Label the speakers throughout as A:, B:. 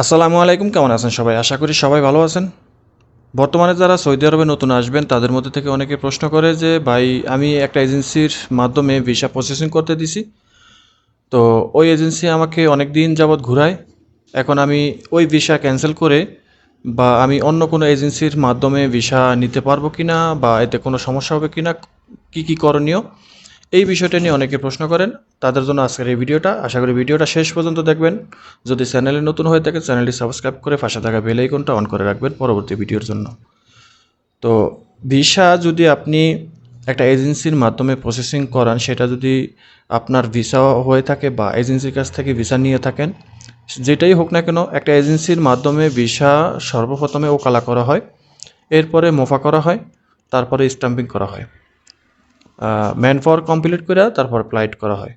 A: আসসালামু আলাইকুম, কেমন আছেন সবাই? আশা করি সবাই ভালো আছেন। বর্তমানে যারা সৌদি আরবে নতুন আসবেন, তাদের মধ্যে থেকে অনেকে প্রশ্ন করে যে, ভাই, আমি একটা এজেন্সির মাধ্যমে ভিসা প্রসেসিং করতে দিছি। তো ওই এজেন্সি আমাকে অনেক দিন যাবৎ ঘুরায়। এখন আমি ওই ভিসা ক্যান্সেল করে বা আমি অন্য কোনো এজেন্সির মাধ্যমে ভিসা নিতে পারব কি না বা এতে কোনো সমস্যা হবে কি না কী কী করণীয়? এই বিষয়টা নিয়ে অনেকে প্রশ্ন করেন। তাদের জন্য আজকের এই ভিডিওটা। আশা করি ভিডিওটা শেষ পর্যন্ত দেখবেন। যদি চ্যানেলে নতুন হয়ে থাকে চ্যানেলটি সাবস্ক্রাইব করে পাশে থাকা বেল আইকনটা অন করে রাখবেন পরবর্তী ভিডিওর জন্য। তো ভিসা যদি আপনি একটা এজেন্সির মাধ্যমে প্রসেসিং করান, সেটা যদি আপনার ভিসা হয়ে থাকে বা এজেন্সির কাছ থেকে ভিসা নিয়ে থাকেন, যেটাই হোক না কেন, একটা এজেন্সির মাধ্যমে ভিসা সর্বপ্রথমে ওকালা করা হয়, এরপরে মোফা করা হয়, তারপরে স্টাম্পিং করা হয়। ম্যান পাওয়ার কমপ্লিট করে তারপর ফ্লাইট করা হয়।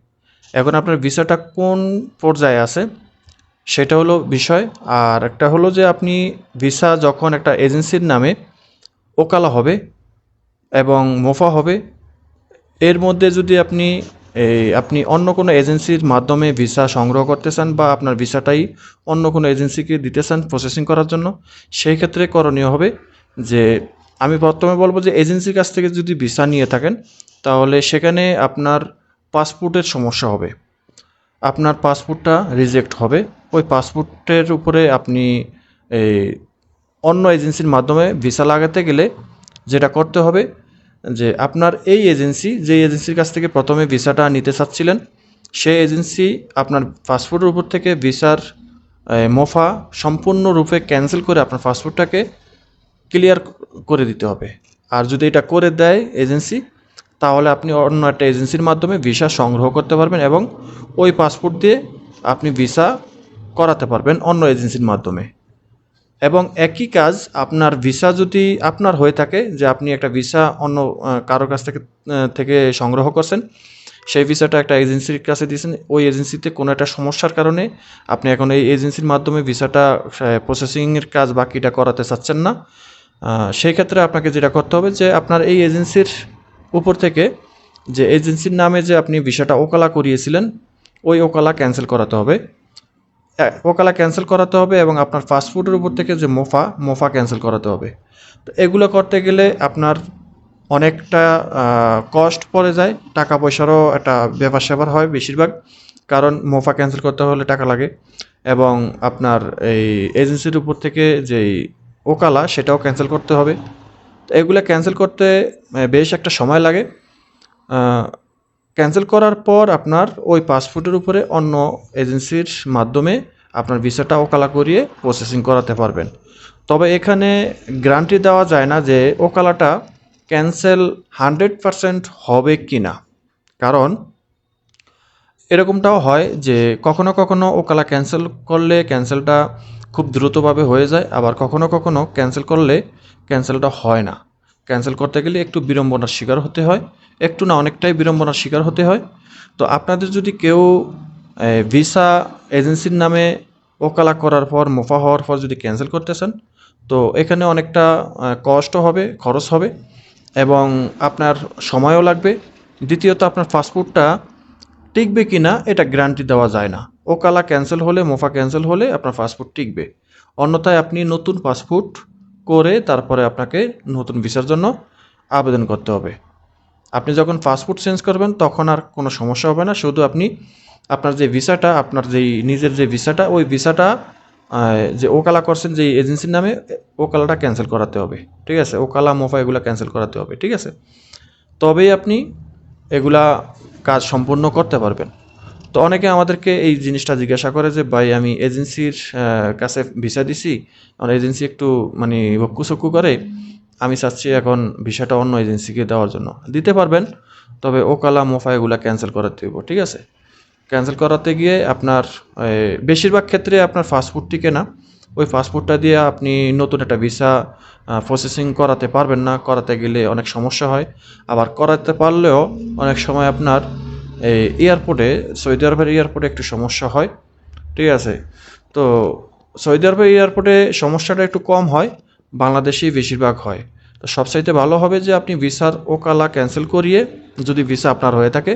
A: এখন আপনার ভিসাটা কোন পর্যায়ে আছে, সেটা হলো বিষয়। আর একটা হলো যে আপনি ভিসা যখন একটা এজেন্সির নামে ওকালা হবে এবং মোফা হবে, এর মধ্যে যদি আপনি এই আপনি অন্য কোনো এজেন্সির মাধ্যমে ভিসা সংগ্রহ করতে চান বা আপনার ভিসাটাই অন্য কোনো এজেন্সিকে দিতে চান প্রসেসিং করার জন্য, সেই ক্ষেত্রে করণীয় হবে যে আমি প্রথমে বলব যে এজেন্সির কাছ থেকে যদি ভিসা নিয়ে থাকেন তাহলে সেখানে আপনার পাসপোর্টের সমস্যা হবে। আপনার পাসপোর্টটা রিজেক্ট হবে। ওই পাসপোর্টের উপরে আপনি এই অন্য এজেন্সির মাধ্যমে ভিসা লাগাতে গেলে যেটা করতে হবে যে আপনার এই এজেন্সি যে এজেন্সির কাছ থেকে প্রথমে ভিসাটা নিতে চাচ্ছিলেন, সেই এজেন্সি আপনার পাসপোর্টের উপর থেকে ভিসার মোফা সম্পূর্ণরূপে ক্যান্সেল করে আপনার পাসপোর্টটাকে ক্লিয়ার করে দিতে হবে। আর যদি এটা করে দেয় এজেন্সি তাহলে আপনি অন্য একটা এজেন্সির মাধ্যমে ভিসা সংগ্রহ করতে পারবেন এবং ওই পাসপোর্ট দিয়ে আপনি ভিসা করাতে পারবেন অন্য এজেন্সির মাধ্যমে। এবং একই কাজ আপনার ভিসা যদি আপনার হয়ে থাকে যে আপনি একটা ভিসা অন্য কারোর কাছ থেকে থেকে সংগ্রহ করছেন, সেই ভিসাটা একটা এজেন্সির কাছে দিয়েছেন, ওই এজেন্সিতে কোনো একটা সমস্যার কারণে আপনি এখন এই এজেন্সির মাধ্যমে ভিসাটা প্রসেসিংয়ের কাজ বাকিটা করাতে চাচ্ছেন না। সেই ক্ষেত্রে আপনাকে যেটা করতে হবে যে আপনার এই এজেন্সির উপর থেকে যে এজেন্সির নামে যে আপনি ভিসাটা ওকালা করিয়েছিলেন, ওই ওকালা ক্যান্সেল করাতে হবে। ওকালা ক্যান্সেল করাতে হবে এবং আপনার ফাস্টফুডের উপর থেকে যে মোফা মোফা ক্যান্সেল করাতে হবে। তো এগুলো করতে গেলে আপনার অনেকটা কস্ট পড়ে যায়, টাকা পয়সারও একটা ব্যাপার স্যাপার হয় বেশিরভাগ, কারণ মোফা ক্যান্সেল করতে হলে টাকা লাগে এবং আপনার এই এজেন্সির উপর থেকে যেই ওকালা, সেটাও ক্যান্সেল করতে হবে। তো এগুলো ক্যান্সেল করতে বেশ একটা সময় লাগে। ক্যান্সেল করার পর আপনার ওই পাসপোর্টের উপরে অন্য এজেন্সির মাধ্যমে আপনার ভিসাটা ওকালা করিয়ে প্রসেসিং করাতে পারবেন। তবে এখানে গ্যারান্টি দেওয়া যায় না যে ওকালাটা ক্যান্সেল হান্ড্রেড পারসেন্ট হবে কি না কারণ এরকমটাও হয় যে কখনো কখনো ওকালা ক্যান্সেল করলে ক্যান্সেলটা খুব দ্রুতভাবে হয়ে যায়, আবার কখনো কখনো ক্যান্সেল করলে ক্যান্সেলটা হয় না। ক্যান্সেল করতে গেলে একটু বিড়ম্বনার শিকার হতে হয়, একটু না অনেকটাই বিড়ম্বনার শিকার হতে হয়। তো আপনাদের যদি কেউ ভিসা এজেন্সির নামে ওকালা করার পর, মোফা হওয়ার পর যদি ক্যান্সেল করতে চান, তো এখানে অনেকটা কষ্ট হবে, খরচ হবে এবং আপনার সময়ও লাগবে। দ্বিতীয়ত, আপনার পাসপোর্টটা টিকবে কি না এটা গ্যারান্টি দেওয়া যায় না। ওকালা ক্যান্সেল হলে, মোফা ক্যান্সেল হলে আপনার পাসপোর্ট টিকবে। অন্যথায় আপনি নতুন পাসপোর্ট করে তারপরে আপনাকে নতুন ভিসার জন্য আবেদন করতে হবে। আপনি যখন পাসপোর্ট চেঞ্জ করবেন, তখন আর কোনো সমস্যা হবে না। শুধু আপনি আপনার যে ভিসাটা, আপনার যেই নিজের যে ভিসাটা, ওই ভিসাটা যে ওকালা করছেন যে এজেন্সির নামে ওকালাটা ক্যান্সেল করাতে হবে। ঠিক আছে? ওকালা মোফা এগুলো ক্যান্সেল করাতে হবে। ঠিক আছে? তবেই আপনি এগুলা কাজ সম্পূর্ণ করতে পারবেন। তো অনেকে আমাদেরকে এই জিনিসটা জিজ্ঞাসা করে যে, ভাই, আমি এজেন্সির কাছে ভিসা দিছি। আমার এজেন্সি একটু মানে বক্কুসক্কু করে। আমি চাচ্ছি এখন ভিসাটা অন্য এজেন্সিকে দেওয়ার জন্য। দিতে পারবেন, তবে ওকালা মোফা এগুলা ক্যান্সেল করাতে দেবো, ঠিক আছে? ক্যান্সেল করাতে গিয়ে আপনার বেশিরভাগ ক্ষেত্রে আপনার টিকে না ওই পাসপোর্টটা দিয়ে আপনি নতুন একটা ভিসা প্রসেসিং করাতে পারবেন না। করাতে গেলে অনেক সমস্যা হয়। আবার করাতে পারলেও অনেক সময় আপনার এই এয়ারপোর্টে, সৌদি আরবের এয়ারপোর্টে একটু সমস্যা হয়, ঠিক আছে? তো সৌদি আরবের এয়ারপোর্টে সমস্যাটা একটু কম হয়, বাংলাদেশেই বেশিরভাগ হয়। তো সবচাইতে ভালো হবে যে আপনি ভিসার ওকালা ক্যান্সেল করিয়ে, যদি ভিসা আপনার হয়ে থাকে,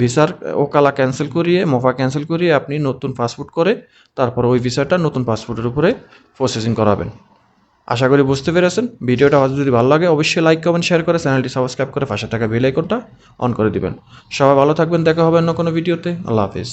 A: ভিসার ওকালা ক্যান্সেল করিয়ে, মোফা ক্যান্সেল করিয়ে আপনি নতুন পাসপোর্ট করে, তারপর ওই ভিসাটা নতুন পাসপোর্টের উপরে প্রসেসিং করাবেন। আশা করি বুঝতে পেরেছেন। ভিডিওটা যদি ভালো লাগে, অবশ্যই লাইক কমেন্ট শেয়ার করে চ্যানেলটি সাবস্ক্রাইব করে পাশে থাকা বেল আইকনটা অন করে দিবেন। সবাই ভালো থাকবেন, দেখা হবে অন্য কোনো ভিডিওতে আল্লাহ হাফিজ।